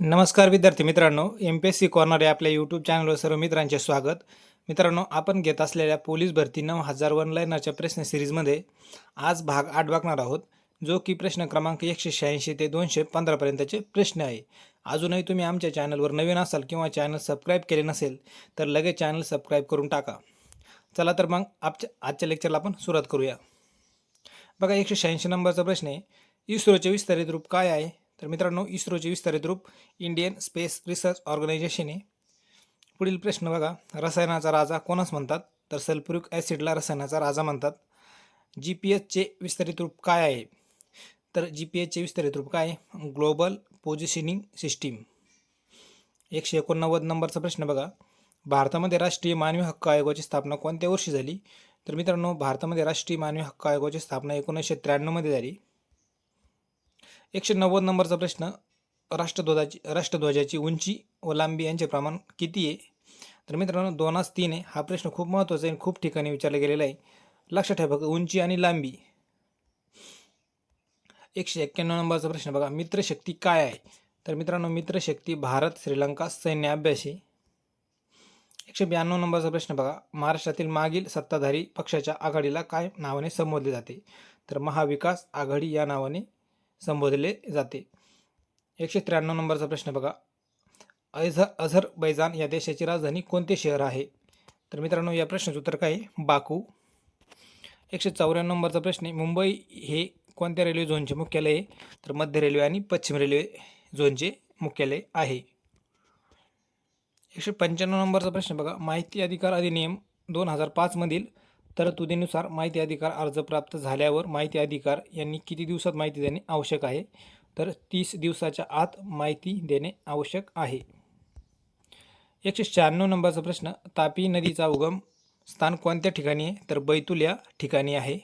नमस्कार विद्यार्थी मित्रांनो M P S C corner या आपल्या यूट्यूब चॅनलवर सर्व मित्रांचे स्वागत. मित्रांनो आपण घेत असलेल्या पोलीस भरती नऊ हजार वन लाईनरच्या प्रश्न सिरीजमध्ये आज भाग आठ बघणार आहोत जो की प्रश्न क्रमांक एकशे शहाऐंशी ते दोनशे पंधरापर्यंतचे प्रश्न आहे. अजूनही तुम्ही आमच्या चॅनलवर नवीन असाल किंवा चॅनल सबस्क्राईब केले नसेल तर लगेच चॅनल सबस्क्राईब करून टाका. चला तर मग आपच्या आजच्या लेक्चरला आपण सुरुवात करूया. बघा एकशे शहाऐंशी नंबरचा प्रश्न आहे इस्रोचे विस्तारित रूप काय आहे? तर मित्रांनो इस्रोचे विस्तारित रूप इंडियन स्पेस रिसर्च ऑर्गनायझेशन आहे पुढील प्रश्न बघा रसायनाचा राजा कोणास म्हणतात? तर सल्फ्युरिक ॲसिडला रसायनाचा राजा म्हणतात. जी पी एचचे विस्तारित रूप काय आहे? तर जी पी एचचे विस्तारित रूप काय आहे? Global positioning system. एकशे एकोणनव्वद नंबरचा प्रश्न बघा. भारतामध्ये राष्ट्रीय मानवी हक्क आयोगाची स्थापना कोणत्या वर्षी झाली? तर मित्रांनो भारतामध्ये राष्ट्रीय मानवी हक्क आयोगाची स्थापना एकोणीसशे त्र्याण्णवमध्ये झाली. एकशे नव्वद नंबरचा प्रश्न राष्ट्रध्वजाची राष्ट्रध्वजाची उंची व लांबी यांचे प्रमाण किती आहे? तर मित्रांनो दोनास तीन आहे. हा प्रश्न खूप महत्त्वाचा आहे आणि खूप ठिकाणी विचारला गेलेला आहे. लक्षात ठेवा बघा उंची आणि लांबी. एकशे एक्क्याण्णव नंबरचा प्रश्न बघा मित्रशक्ती काय आहे? तर मित्रांनो मित्रशक्ती भारत श्रीलंका सैन्य अभ्यासी एकशे ब्याण्णव नंबरचा प्रश्न बघा महाराष्ट्रातील मागील सत्ताधारी पक्षाच्या आघाडीला काय नावाने संबोधले जाते? तर महाविकास आघाडी या नावाने संबोधले जाते. एकशे त्र्याण्णव नंबरचा प्रश्न बघा. अझ अझरबैजान या देशाची राजधानी कोणते शहर आहे? तर मित्रांनो या प्रश्नाचं उत्तर काय आहे? बाकू. एकशे चौऱ्याण्णव नंबरचा प्रश्न आहे. मुंबई हे कोणत्या रेल्वे झोनचे मुख्यालय आहे? तर मध्य रेल्वे आणि पश्चिम रेल्वे झोनचे मुख्यालय आहे. एकशे पंच्याण्णव नंबरचा प्रश्न बघा. माहिती अधिकार अधिनियम दोन हजार पाचमधील तरतुदीनुसार माहिती अधिकार अर्ज प्राप्त झाल्यावर माहिती अधिकार यांनी किती दिवसात माहिती देणे आवश्यक आहे? तर तीस दिवसाच्या आत माहिती देणे आवश्यक आहे. एकशे शहाण्णव नंबरचा प्रश्न तापी नदीचा उगम स्थान कोणत्या ठिकाणी आहे? तर बैतूल या ठिकाणी आहे.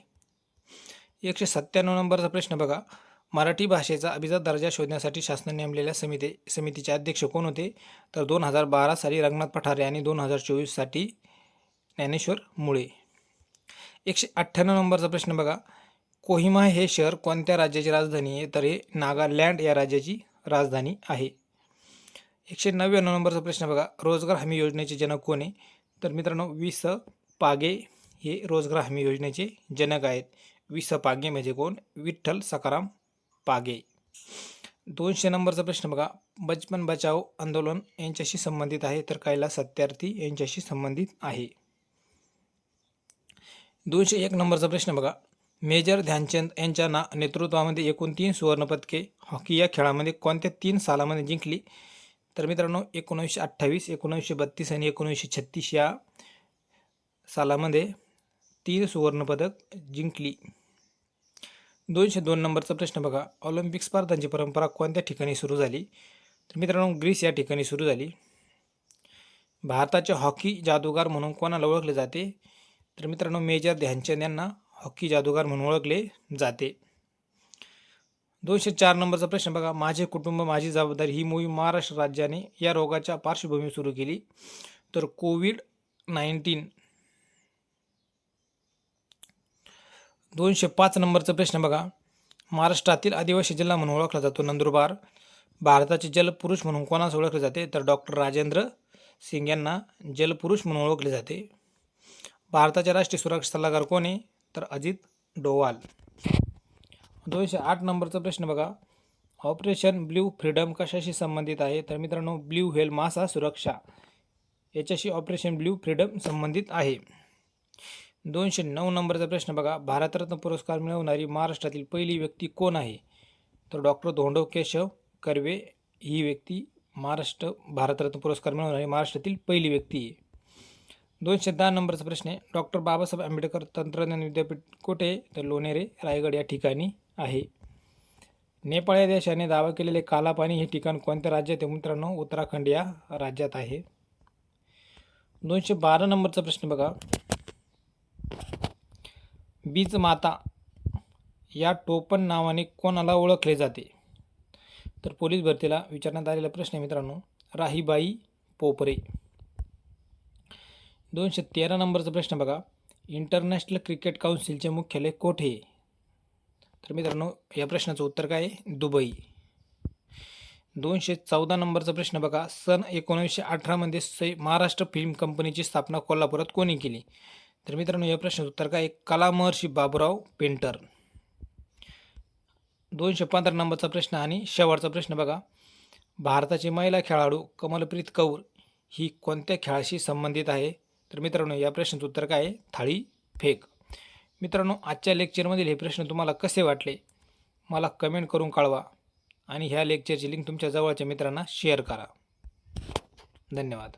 एकशे सत्त्याण्णव नंबरचा प्रश्न बघा. मराठी भाषेचा अभिजात दर्जा शोधण्यासाठी शासनाने नेमलेल्या समिती समितीचे अध्यक्ष कोण होते? तर दोन हजार बारा साली रंगनाथ पठारे आणि दोन हजार चोवीससाठी ज्ञानेश्वर मुळे. एकशे अठ्ठ्याण्णव नंबरचा प्रश्न बघा. कोहिमा हे शहर कोणत्या राज्याची राजधानी आहे? तर हे नागालँड या राज्याची राजधानी आहे. एकशे नव्याण्णव नंबरचा प्रश्न बघा. रोजगार हमी योजनेचे जनक कोण आहे? तर मित्रांनो वि स पागे हे रोजगार हमी योजनेचे जनक आहेत. वि स पागे म्हणजे कोण? विठ्ठल सकाराम पागे. दोनशे नंबरचा प्रश्न बघा. बचपन बचाओ आंदोलन यांच्याशी संबंधित आहे तर कैलास सत्यार्थी यांच्याशी संबंधित आहे. दोनशे एक नंबरचा प्रश्न बघा. मेजर ध्यानचंद यांच्या ना नेतृत्वामध्ये एकूण तीन सुवर्णपदके हॉकी या खेळामध्ये कोणत्या तीन सालामध्ये जिंकली? तर मित्रांनो एकोणीसशे अठ्ठावीस एकोणीसशे बत्तीस आणि एकोणीसशे छत्तीस या सालामध्ये तीन सुवर्णपदक जिंकली. दोनशे दोन नंबरचा प्रश्न बघा. ऑलिम्पिक स्पर्धांची परंपरा कोणत्या ठिकाणी सुरू झाली? तर मित्रांनो ग्रीस या ठिकाणी सुरू झाली. भारताचे हॉकी जादूगार म्हणून कोणाला ओळखले जाते? तर मित्रांनो मेजर ध्यानचंद यांना हॉकी जादूगार म्हणून ओळखले जाते. दोनशे चार नंबरचा प्रश्न बघा. माझे कुटुंब माझी जबाबदारी ही मोहीम महाराष्ट्र राज्याने या रोगाच्या पार्श्वभूमीवर सुरू केली. तर कोविड नाईन्टीन. दोनशे पाच नंबरचा प्रश्न बघा. महाराष्ट्रातील आदिवासी जिल्हा म्हणून ओळखला जातो नंदुरबार. भारताचे जलपुरुष म्हणून कोणास ओळखले जाते? तर डॉक्टर राजेंद्र सिंग यांना जलपुरुष म्हणून ओळखले जाते. भारताचे राष्ट्रीय सुरक्षा सल्लागार कोण आहे? तर अजित डोवाल. दोनशे आठ नंबरचा प्रश्न बघा. ऑपरेशन ब्ल्यू फ्रीडम कशाशी संबंधित आहे? तर मित्रांनो ब्ल्यू हेल मासा सुरक्षा. याच्याशी ऑपरेशन ब्ल्यू फ्रीडम संबंधित आहे. दोनशे नऊ नंबरचा प्रश्न बघा. भारतरत्न पुरस्कार मिळवणारी महाराष्ट्रातील पहिली व्यक्ती कोण आहे? तर डॉक्टर धोंडो केशव कर्वे ही व्यक्ती महाराष्ट्र भारतरत्न पुरस्कार मिळवणारी महाराष्ट्रातील पहिली व्यक्ती आहे. दोनशे दहा नंबरचा प्रश्न आहे. डॉक्टर बाबासाहेब आंबेडकर तंत्रज्ञान विद्यापीठ कुठे? तर लोणेरे रायगड या ठिकाणी आहे. नेपाळ या देशाने दावा केलेले कालापाणी हे ठिकाण कोणत्या राज्यात आहे? मित्रांनो उत्तराखंड या राज्यात आहे. दोनशे बारा नंबरचा प्रश्न बघा. बीज माता या टोपण नावाने कोणाला ओळखले जाते? तर पोलीस भरतीला विचारण्यात आलेला प्रश्न आहे मित्रांनो राहीबाई पोपरे. दोनशे तेरा नंबरचा प्रश्न बघा. इंटरनॅशनल क्रिकेट काउन्सिलचे मुख्यालय कोठे? तर मित्रांनो या प्रश्नाचं उत्तर काय? आहे दुबई. दोनशे चौदा नंबरचा प्रश्न बघा. सन एकोणीसशे अठरामध्ये सै महाराष्ट्र फिल्म कंपनीची स्थापना कोल्हापुरात कोणी केली? तर मित्रांनो या प्रश्नाचं उत्तर काय? आहे? कला महर्षी बाबूराव पेंटर. दोनशे पंधरा नंबरचा प्रश्न आणि शेवटचा प्रश्न बघा. भारताची महिला खेळाडू कमलप्रीत कौर ही कोणत्या खेळाशी संबंधित आहे? तर मित्रांनो या प्रश्नाचं उत्तर काय आहे? थाळी फेक. मित्रांनो आजच्या लेक्चरमधील हे प्रश्न तुम्हाला कसे वाटले? मला कमेंट करून कळवा आणि ह्या लेक्चरची लिंक तुमच्या जवळच्या मित्रांना शेअर करा. धन्यवाद.